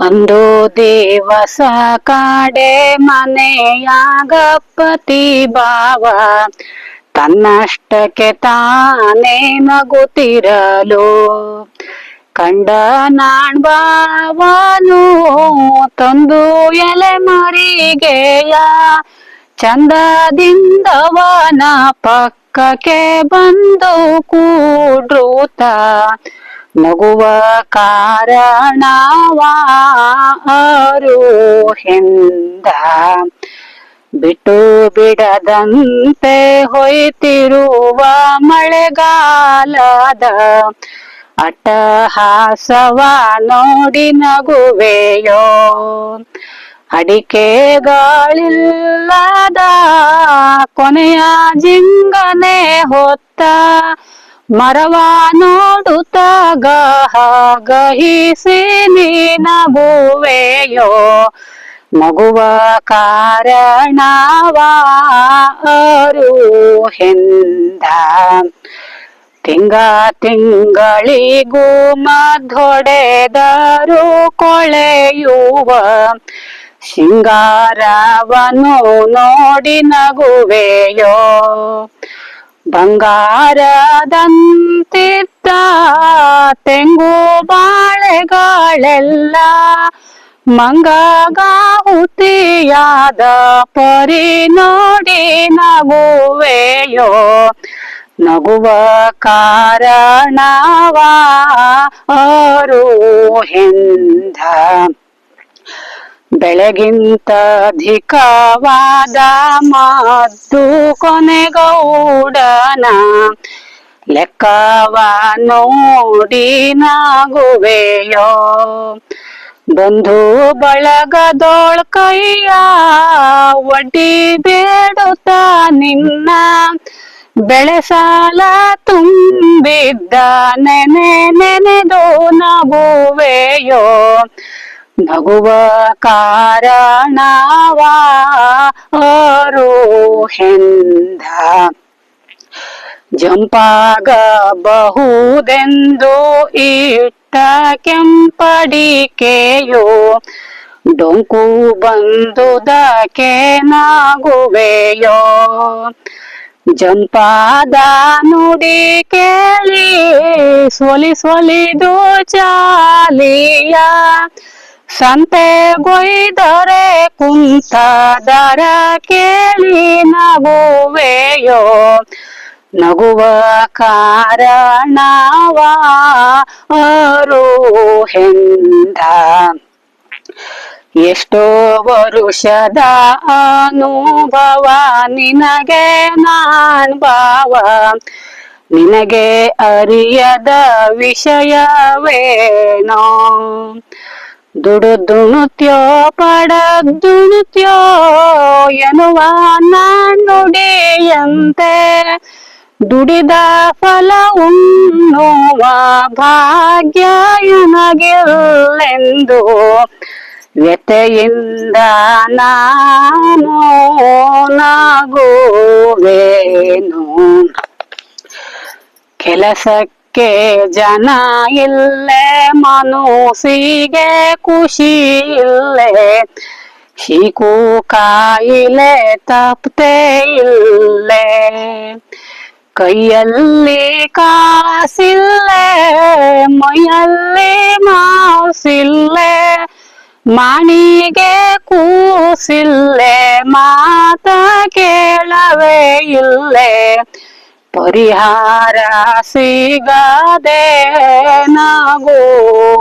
ಒಂದು ದಿವಸ ಕಾಡೆ ಮನೆಯಾಗಪ್ಪತಿ ಭಾವ. ತನ್ನಷ್ಟಕ್ಕೆ ತಾನೇ ನಗುತ್ತಿರಲು ಕಂಡ ನಾಣ್ ಬಾವನು ತಂದು ಎಲೆ ಮರಿಗೆಯ. ಚಂದದಿಂದವನ ಪಕ್ಕಕ್ಕೆ ಬಂದು ಕೂಡ್ರೂತ. ನಗುವ ಕಾರಣವಾರು ಹಿಂದ? ಬಿಟ್ಟು ಬಿಡದಂತೆ ಹೊಯ್ತಿರುವ ಮಳೆಗಾಲದ ಅಟ್ಟಹಾಸವ ನೋಡಿ ನಗುವೆಯೋ? ಅಡಿಕೆಗಳಿಲ್ಲದ ಕೊನೆಯ ಜಿಂಗನೆ ಹೊತ್ತ ಮರವ ಗಹ ಗಹಿಸಿ ನೀನಗುವೆಯೋ ನಗುವ ಕಾರಣವಾರು ಹೆಂದ ತಿಂಗ ತಿಂಗಳಿಗೂ ಮಧೊಡೆದರು ಕೊಳೆಯುವ ಸಿಂಗಾರವನು ನೋಡಿ ನಗುವೆಯೋ ಬಂಗಾರದಂತಿದ್ದ ತೆಂಗು ಬಾಳೆಗಳೆಲ್ಲ ಮಂಗಗಾಹುತಿಯಾದ ಪರಿ ನೋಡಿ ನಗುವೆಯೋ? ನಗುವ ಕಾರಣವಾ? ಆರು ಹೆಂದ ಬೆಳಗಿಂತ ಅಧಿಕವಾದ ಮಾತು ಕೊನೆಗೌಡನ ಲೆಕ್ಕವ ನೋಡಿ ನಾಗುವೆಯೋ. ಬಂಧು ಬಳಗದೋಳ್ ಕೈಯ ಒಡ್ಡಿ ಬೇಡುತ್ತ ನಿನ್ನ. ಬೆಳೆಸಾಲ ತುಂಬಿದ್ದ ನೆನೆ ನೆನೆದು ನಗುವೆಯೋ. ನಗುವ ಕಾರಣವಾರು ಹೆಂದ ಜಂಪಾಗ ಬಹುದೆಂದು ಇಟ್ಟ ಕೆಂಪಡಿಕೆಯು ಡೊಂಕು ಬಂದುದಕ್ಕೆ ನಾಗುವೆಯೋ ಜಂಪಾದ ನುಡಿ ಕೇಳಿ ಸೊಲಿ ಸೊಲಿದು ಚಾಲಿಯ ಸಂತೆ ಗೊಯ್ದರೆ ಕುಂತದರ ಕೇಳಿ ನಗುವೆಯೋ? ನಗುವ ಕಾರಣವಾರು ಹೆಂದ ಎಷ್ಟೋ ವರುಷದ ಅನುಭವ ನಿನಗೆ ನಾನ್ ಭಾವ. ನಿನಗೆ ಅರಿಯದ ವಿಷಯವೇನೋ? ದುಡುದುಣುತ್ಯೋ ಪಡದುಣುತ್ಯೋ ಎನ್ನುವ ನುಡಿಯಂತೆ ದುಡಿದ ಫಲ ಉಣ್ಣುವ ಭಾಗ್ಯ ಎನಗಿಲ್ಲೆಂದು ವ್ಯತೆಯಿಂದ ನಾನು ನಾಗುವೇನು. ಕೆಲಸಕ್ಕೆ ಜನ ಇಲ್ಲೇ ಮನಸ್ಸಿಗೆ ಖುಷಿ ಇಲ್ಲೇ. ಶಿಕು ಕಾಯಿಲೆ ತಪ್ಪತೆ ಇಲ್ಲೇ. ಕೈಯಲ್ಲಿ ಕಾಸಿಲ್ಲೇ, ಮೈಯಲ್ಲಿ ಮಾಸಿಲ್ಲೇ. ಮಣಿಗೆ ಕೂಸಿಲ್ಲೇ, ಮಾತ ಕೇಳವೇ ಇಲ್ಲೇ. ಪರಿಹಾರ ಸಿಗದೆ ನಗುವೇನು